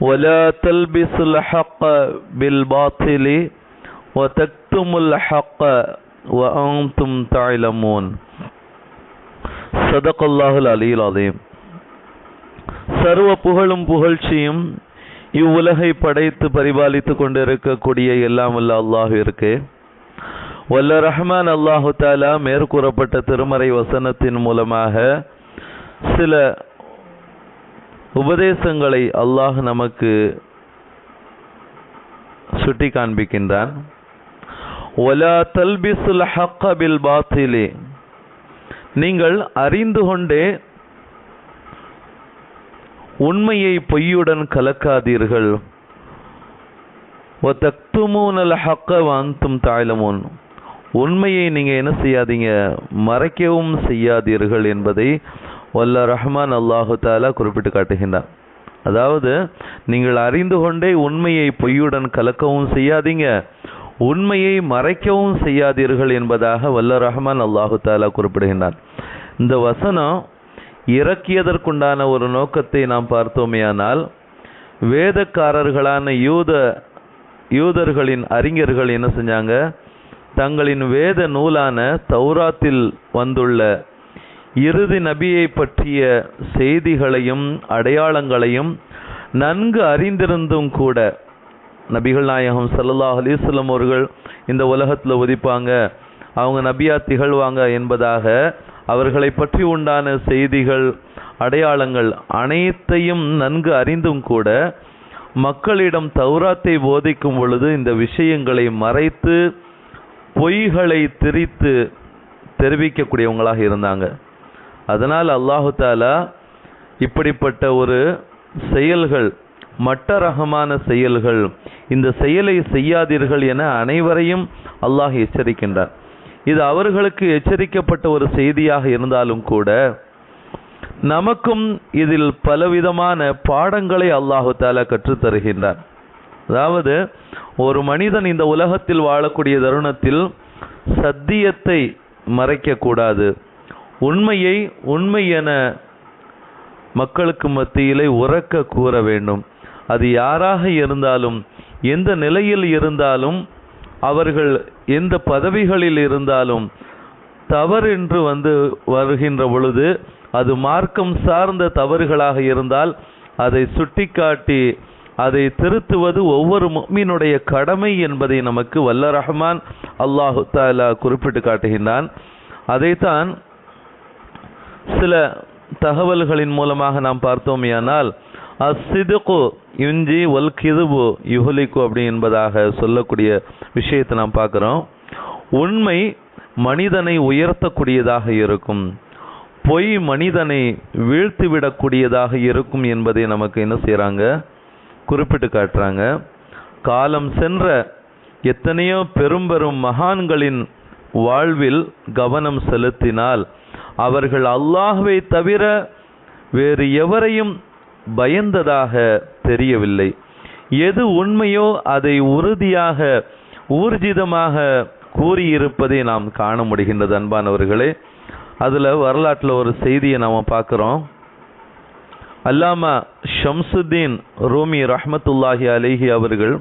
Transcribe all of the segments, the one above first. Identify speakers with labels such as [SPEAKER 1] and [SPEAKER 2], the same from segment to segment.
[SPEAKER 1] ولا تلبسوا الحق بالباطل وتكتموا الحق وأنتم تعلمون صدق الله العلي العظيم சர்வ புகழும் புகழ்ச்சியும் இவ்வுலகை படைத்து பரிபாலித்து கொண்டிருக்கக்கூடிய எல்லாம் வல்ல அல்லாஹிற்கு வல்ல ரஹ்மான் அல்லாஹு தாலா மேற்கூறப்பட்ட திருமறை வசனத்தின் மூலமாக சில உபதேசங்களை அல்லாஹ் நமக்கு சுட்டி காண்பிக்கின்றான் ஒலா தல்பிசுல் ஹக்கபில் பாத்திலே. நீங்கள் அறிந்து கொண்டே உண்மையை பொய்யுடன் கலக்காதீர்கள். ஒத்தக்துமூனல் ஹக்க வாந்தும் தாய்லமோன். உண்மையை நீங்க என்ன செய்யாதீங்க? மறைக்கவும் செய்யாதீர்கள் என்பதை வல்ல ரஹ்மான் அல்லாஹு தாலா குறிப்பிட்டு காட்டுகின்றார் அதாவது நீங்கள் அறிந்து கொண்டே உண்மையை பொய்யுடன் கலக்கவும் செய்யாதீங்க. உண்மையை மறைக்கவும் செய்யாதீர்கள் என்பதாக வல்ல ரஹ்மான் அல்லாஹு தாலா குறிப்பிடுகின்றார் இந்த வசனம் இறக்கியதற்குண்டான ஒரு நோக்கத்தை நாம் பார்த்தோமேயானால் வேதக்காரர்களான யூத யூதர்களின் அறிஞர்கள் என்ன செஞ்சாங்க? தங்களின் வேத நூலான தௌராத்தில் வந்துள்ள இறுதி நபியை பற்றிய செய்திகளையும் அடையாளங்களையும் நன்கு அறிந்திருந்தும் கூட நபிகள் நாயகம் சல்லல்லாஹ் அலிஸ்லம் அவர்கள் இந்த உலகத்தில் உதிப்பாங்க. அவங்க நபியா திகழ்வாங்க என்பதாக அவர்களை பற்றி உண்டான செய்திகள் அடையாளங்கள் அனைத்தையும் நன்கு அறிந்தும் கூட மக்களிடம் தௌராத்தை போதிக்கும் பொழுது இந்த விஷயங்களை மறைத்து பொய்களை திரித்து தெரிவிக்கக்கூடியவங்களாக இருந்தாங்க. அதனால் அல்லாஹு தாலா இப்படிப்பட்ட ஒரு செயல்கள் மட்ட ரகமான செயல்கள் இந்த செயலை செய்யாதீர்கள் என அனைவரையும் அல்லாஹ் எச்சரிக்கின்றார். இது அவர்களுக்கு எச்சரிக்கப்பட்ட ஒரு செய்தியாக இருந்தாலும் கூட நமக்கும் இதில் பலவிதமான பாடங்களை அல்லாஹு தாலா கற்றுத்தருகின்றார் அதாவது ஒரு மனிதன் இந்த உலகத்தில் வாழக்கூடிய தருணத்தில் சத்தியத்தை மறைக்கக்கூடாது. உண்மையை உண்மை என மக்களுக்கு மத்தியிலே உறக்க கூற வேண்டும். அது யாராக இருந்தாலும் எந்த நிலையில் இருந்தாலும் அவர்கள் எந்த பதவிகளில் இருந்தாலும் தவறென்று வந்து வருகின்ற பொழுது அது மார்க்கம் சார்ந்த தவறுகளாக இருந்தால் அதை சுட்டிக்காட்டி அதை திருத்துவது ஒவ்வொரு மீனுடைய கடமை என்பதை நமக்கு வல்ல ரஹ்மான் அல்லாஹு தாலா குறிப்பிட்டு காட்டுகின்றான். அதைத்தான் சில தகவல்களின் மூலமாக நாம் பார்த்தோமேயானால் அசிதுகு இஞ்சி ஒல் கிதுபு யுஹலிக்கு அப்படி என்பதாக சொல்லக்கூடிய விஷயத்தை நாம் பார்க்குறோம். உண்மை மனிதனை உயர்த்தக்கூடியதாக இருக்கும். பொய் மனிதனை வீழ்த்திவிடக்கூடியதாக இருக்கும் என்பதை நமக்கு என்ன செய்கிறாங்க குறிப்பிட்டு காட்டுறாங்க. காலம் சென்ற எத்தனையோ பெரும் பெரும் மகான்களின் வாழ்வில் கவனம் செலுத்தினால் அவர்கள் அல்லாஹுவை தவிர வேறு எவரையும் பயந்ததாக தெரியவில்லை. எது உண்மையோ அதை உறுதியாக ஊர்ஜிதமாக கூறியிருப்பதை நாம் காண முடிகின்றது அன்பானவர்களே. அதில் வரலாற்றில் ஒரு செய்தியை நாம் பார்க்குறோம். அல்லாமா ஷம்சுத்தீன் ரூமி ரஹமத்துல்லாஹி அலிஹி அவர்கள்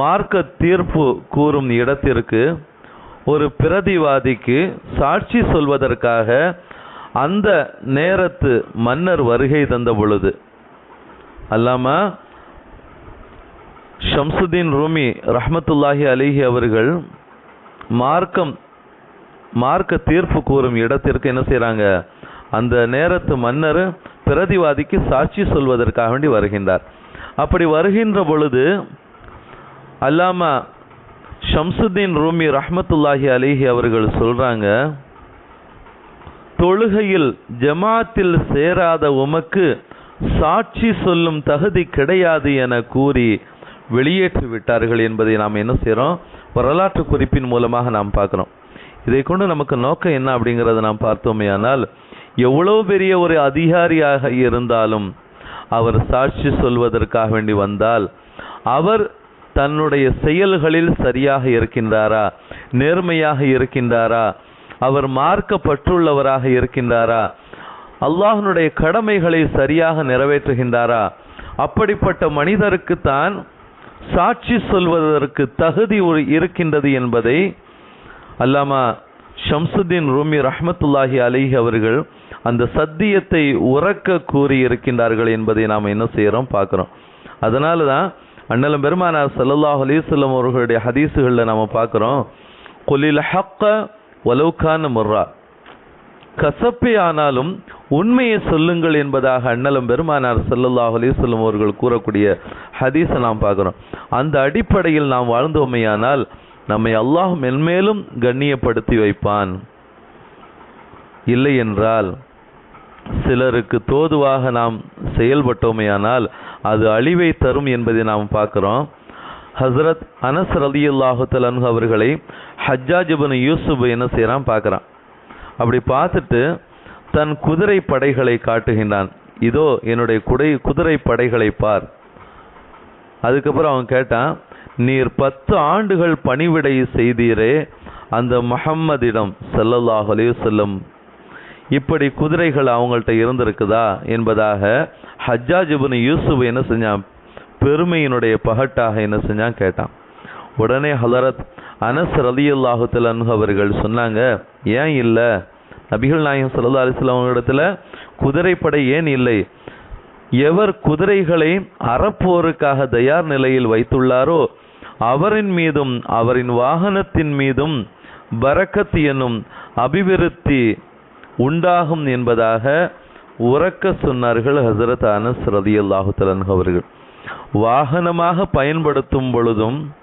[SPEAKER 1] மார்க்க தீர்ப்பு கூறும் இடத்திற்கு ஒரு பிரதிவாதிக்கு சாட்சி சொல்வதற்காக அந்த நேரத்து மன்னர் வருகை தந்த பொழுது. அல்லாமா ஷம்சுதீன் ரூமி ரஹமத்துல்லாஹி அலிஹி அவர்கள் மார்க்கம் மார்க்க தீர்ப்பு கூறும் இடத்திற்கு என்ன செய்கிறாங்க அந்த நேரத்து மன்னர் பிரதிவாதிக்கு சாட்சி சொல்வதற்காக வேண்டி வருகின்றார். அப்படி வருகின்ற பொழுது அல்லாமா ஷம்சுத்தீன் ரூமி ரஹமத்துல்லாஹி அலிஹி அவர்கள் சொல்றாங்க தொழுகையில் ஜமாத்தில் சேராத உமக்கு சாட்சி சொல்லும் தகுதி கிடையாது என கூறி வெளியேற்றி விட்டார்கள் என்பதை நாம் என்ன செய்கிறோம் வரலாற்று குறிப்பின் மூலமாக நாம் பார்க்குறோம். இதை கொண்டு நமக்கு நோக்கம் என்ன அப்படிங்கிறத நாம் பார்த்தோமே ஆனால் எவ்வளவு பெரிய ஒரு அதிகாரியாக இருந்தாலும் அவர் சாட்சி சொல்வதற்காக வேண்டி வந்தால் அவர் தன்னுடைய செயல்களில் சரியாக இருக்கின்றாரா? நேர்மையாக இருக்கின்றாரா? அவர் மார்க்கப்பட்டுள்ளவராக இருக்கின்றாரா? அல்லாஹனுடைய கடமைகளை சரியாக நிறைவேற்றுகின்றாரா? அப்படிப்பட்ட மனிதருக்கு தான் சாட்சி சொல்வதற்கு தகுதி ஒரு இருக்கின்றது என்பதை அல்லாமா ஷம்சுதீன் ரூமி ரஹமத்துல்லாஹி அலிஹி அவர்கள் அந்த சத்தியத்தை உறக்க கூறி இருக்கின்றார்கள் என்பதை நாம் என்ன செய்கிறோம் பார்க்குறோம். அதனால தான் அண்ணலும் பெருமானார் சல்லாஹ் அலிசல்லம் அவர்களுடைய ஹதீஸுகளில் நாம் பார்க்குறோம். கொலில் ஹக்க வலவுக்கான முர்ரா. கசப்பே ஆனாலும் உண்மையை சொல்லுங்கள் என்பதாக அண்ணலும் பெருமானார் சல்லல்லாஹ் அலிசல்லம் அவர்கள் கூறக்கூடிய ஹதீஸை நாம் பார்க்குறோம். அந்த அடிப்படையில் நாம் வாழ்ந்தோமையானால் நம்மை அல்லாஹ் மென்மேலும் கண்ணியப்படுத்தி வைப்பான். இல்லை என்றால் சிலருக்கு தோதுவாக நாம் செயல்பட்டோமேயானால் அது அழிவை தரும் என்பதை நாம் பார்க்குறோம். ஹஸ்ரத் அனஸ் ரலியல்லாஹு தலன்ஹு அவர்களை ஹஜ்ஜாஜிபன் யூசுப் என்ன செய்கிறான் பார்க்குறான். அப்படி பார்த்துட்டு தன் குதிரை படைகளை காட்டுகின்றான். இதோ என்னுடைய குடை குதிரை படைகளை பார். அதுக்கப்புறம் அவன் கேட்டான் நீர் பத்து ஆண்டுகள் பணிவிடை செய்தீரே அந்த மஹம்மதிடம் ஸல்லல்லாஹு செல்லும் இப்படி குதிரைகள் அவங்கள்ட்ட இருந்திருக்குதா என்பதாக ஹஜ்ஜாஜிபுன் யூசுப் என்ன செஞ்சான்? பெருமையினுடைய பகட்டாக என்ன செஞ்சான் கேட்டான். உடனே ஹலரத் அனஸ் ரலியல்லாஹு தஆலா அவர்கள் சொன்னாங்க ஏன் இல்லை? நபிகள் நாயகம் ஸல்லல்லாஹு அலைஹி வஸல்லம் அவங்களிடத்துல குதிரைப்படை ஏன் இல்லை? எவர் குதிரைகளை அறப்போருக்காக தயார் நிலையில் வைத்துள்ளாரோ அவரின் மீதும் அவரின் வாகனத்தின் மீதும் பரக்கத் என்னும் அபிவிருத்தி உண்டாகும் என்பதாக உறக்க சொன்னார்கள் ஹசரத் அனஸ் ரதியல்லாஹு தலன்ஹு அவர்கள். வாகனமாக பயன்படுத்தும் பொழுதும்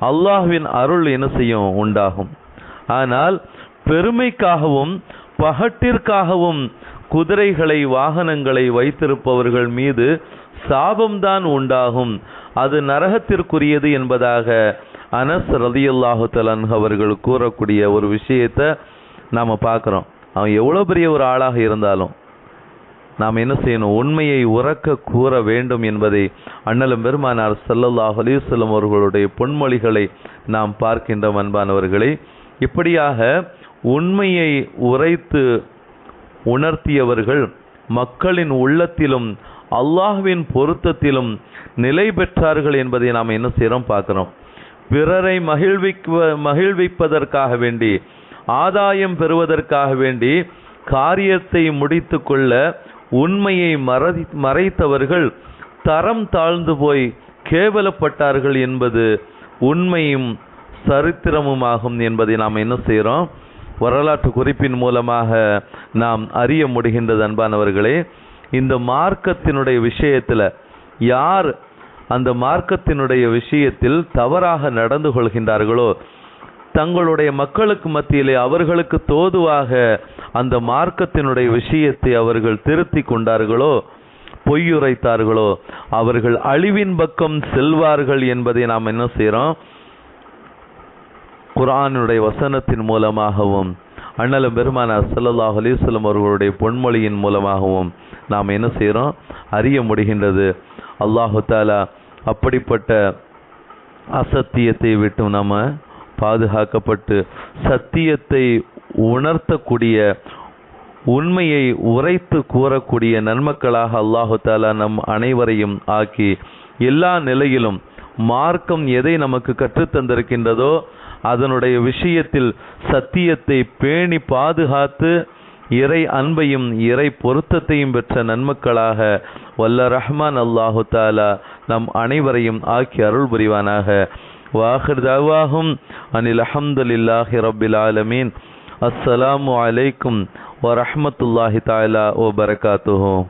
[SPEAKER 1] அல்லாஹுவின் அருள் என்ன செய்யும்? உண்டாகும். ஆனால் பெருமைக்காகவும் பகட்டிற்காகவும் குதிரைகளை வாகனங்களை வைத்திருப்பவர்கள் மீது சாபம்தான் உண்டாகும். அது நரகத்திற்குரியது என்பதாக அனஸ் ரதியுல்லாஹு தலன் அவர்கள் கூறக்கூடிய ஒரு விஷயத்தை நாம் பார்க்குறோம். அவன் எவ்வளோ பெரிய ஒரு ஆளாக இருந்தாலும் நாம் என்ன செய்யணும்? உண்மையை உறக்க கூற வேண்டும் என்பதை அண்ணலும் பெருமானார் செல்லல்லாஹ் அலிசல்லம் அவர்களுடைய பொன்மொழிகளை நாம் பார்க்கின்ற அன்பானவர்களே. இப்படியாக உண்மையை உரைத்து உணர்த்தியவர்கள் மக்களின் உள்ளத்திலும் அல்லாஹ்வின் பொருத்தத்திலும் நிலை பெற்றார்கள் என்பதை நாம் என்ன செய்கிறோம் பார்க்குறோம். பிறரை மகிழ்விக்க மகிழ்விப்பதற்காக வேண்டி ஆதாயம் பெறுவதற்காக வேண்டி காரியத்தை முடித்து கொள்ள உண்மையை மறை மறைத்தவர்கள் தரம் தாழ்ந்து போய் கேவலப்பட்டார்கள் என்பது உண்மையும் சரித்திரமுமாகும் என்பதை நாம் என்ன செய்கிறோம்? வரலாற்று குறிப்பின் மூலமாக நாம் அறிய முடிகின்றது அன்பானவர்களே. இந்த மார்க்கத்தினுடைய விஷயத்தில் யார் அந்த மார்க்கத்தினுடைய விஷயத்தில் தவறாக நடந்து கொள்கின்றார்களோ தங்களுடைய மக்களுக்கு மத்தியிலே அவர்களுக்கு தோதுவாக அந்த மார்க்கத்தினுடைய விஷயத்தை அவர்கள் திருத்தி கொண்டார்களோ பொய்யுரைத்தார்களோ அவர்கள் அழிவின் பக்கம் செல்வார்கள் என்பதை நாம் என்ன செய்கிறோம் குரானுடைய வசனத்தின் மூலமாகவும் அண்ணலும் பெருமானார் ஸல்லல்லாஹு அலைஹி அவர்களுடைய பொன்மொழியின் மூலமாகவும் நாம் என்ன செய்கிறோம் அறிய முடிகின்றது. அல்லாஹு தாலா அப்படிப்பட்ட அசத்தியத்தை விட்டு நம்ம பாதுகாக்கப்பட்டு சத்தியத்தை உணர்த்தக்கூடிய உண்மையை உரைத்து கூறக்கூடிய நன்மக்களாக அல்லாஹு தாலா நம் அனைவரையும் ஆக்கி எல்லா நிலையிலும் மார்க்கம் எதை நமக்கு கற்றுத்தந்திருக்கின்றதோ அதனுடைய விஷயத்தில் சத்தியத்தை பேணி பாதுகாத்து இறை அன்பையும் இறை பொருத்தத்தையும் பெற்ற நன்மக்களாக வல்ல ரஹ்மான் அல்லாஹு தாலா நம் அனைவரையும் ஆக்கி அருள் புரிவானாக. وآخر دعواهم أن الحمد لله رب العالمين السلام عليكم ورحمة الله تعالى وبركاته